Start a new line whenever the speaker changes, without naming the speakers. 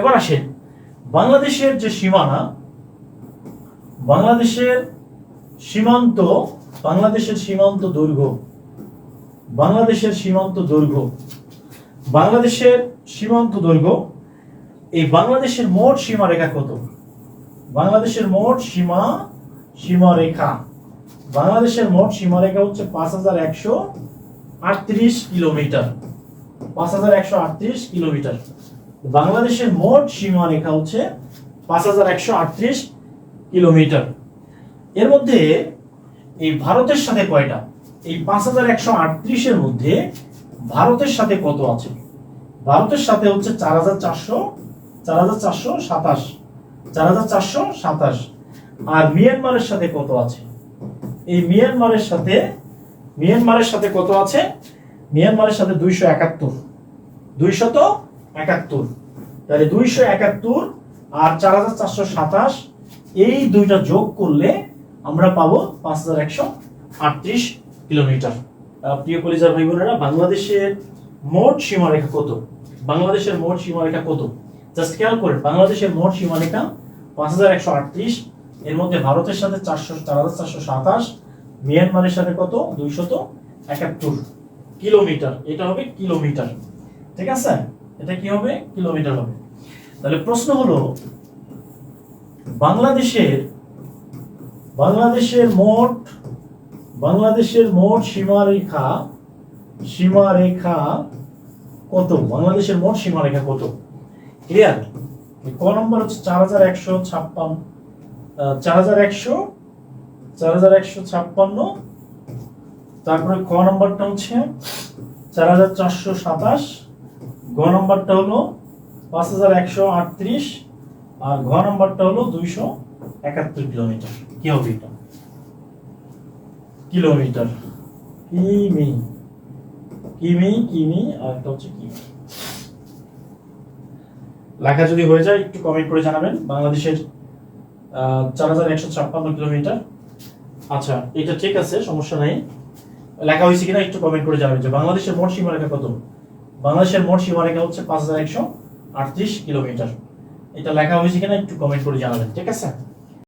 এবার আসেন, বাংলাদেশের যে সীমানা, বাংলাদেশের সীমান্ত বাংলাদেশের সীমান্ত দৈর্ঘ্য, বাংলাদেশের সীমান্ত দৈর্ঘ্য, বাংলাদেশের সীমান্ত দৈর্ঘ্য, এই বাংলাদেশের মোট সীমারেখা কত? বাংলাদেশের মোট সীমা, সীমারেখা। বাংলাদেশের মোট সীমারেখা হচ্ছে পাঁচ হাজার একশো আটত্রিশ কিলোমিটার। পাঁচ হাজার একশো আটত্রিশ কিলোমিটার। বাংলাদেশের মোট সীমারেখা হচ্ছে পাঁচ হাজার একশো আটত্রিশ কিলোমিটার। এর মধ্যে এই ভারতের সাথে কয়টা? এই পাঁচ হাজার একশো আটত্রিশের মধ্যে ভারতের সাথে কত আছে? ভারতের সাথে হচ্ছে চার হাজার চারশো, চার হাজার চারশো সাতাশ, চার হাজার চারশো সাতাশ। আর মিয়ানমারের সাথে কত আছে? এই মিয়ানমারের সাথে মিয়ানমারের সাথে কত আছে? মিয়ানমারের সাথে দুইশো একাত্তর, দুইশত একাত্তর। তাহলে দুইশো একাত্তর আর চার হাজার চারশো সাতাশ, এই দুইটা যোগ করলে আমরা পাবো পাঁচ হাজার একশো আটত্রিশ কিলোমিটার। প্রিয় কলিজার ভাই বোনেরা বাংলাদেশের মোট সীমারেখা কত? বাংলাদেশের মোট সীমারেখা কত? জাস্ট খেয়াল করে বাংলাদেশের মোট সীমারেখা পাঁচ হাজার একশো আটত্রিশ, এর মধ্যে ভারতের সাথে চারশো, চার হাজার চারশো সাতাশ, মিয়ানমারের সাথে কত? দুইশত একাত্তর কিলোমিটার। এটা হবে কিলোমিটার। ঠিক আছে? এটা কি হবে? কিলোমিটার হবে। তাহলে প্রশ্ন হলো, বাংলাদেশের বাংলাদেশের মোট বাংলাদেশের মোট সীমারেখা সীমারেখা কত? বাংলাদেশের মোট সীমারেখা কত? ক্লিয়ার ক নম্বর হচ্ছে চার হাজার একশো ছাপ্পান্ন চার হাজার একশো, চার হাজার একশো ছাপ্পান্ন, তারপরে ক নম্বরটা হচ্ছে চার হাজার চারশো সাতাশ গ নম্বরটা হলো পাঁচ হাজার একশো আটত্রিশ আর ঘ নম্বরটা হলো দুইশো একাত্তর কিলোমিটার। কি হবে এটা? কিলোমিটার। কিমি। কিমি কিমি, আর একটা হচ্ছে কিমি। লেখা যদি হয়ে যায়, একটু কমেন্ট করে জানাবেন। বাংলাদেশের চার হাজার একশো ছাপ্পান্ন কিলোমিটার। আচ্ছা এটা ঠিক আছে, সমস্যা নাই। লেখা হয়েছে কিনা একটু কমেন্ট করে জানাবেন যে বাংলাদেশের মোট সীমারেখা কত? বাংলাদেশের মোট সীমারেখা হচ্ছে পাঁচ হাজার একশো আটত্রিশ কিলোমিটার। এটা লেখা হয়েছে কিনা একটু কমেন্ট করে জানাবেন, ঠিক আছে?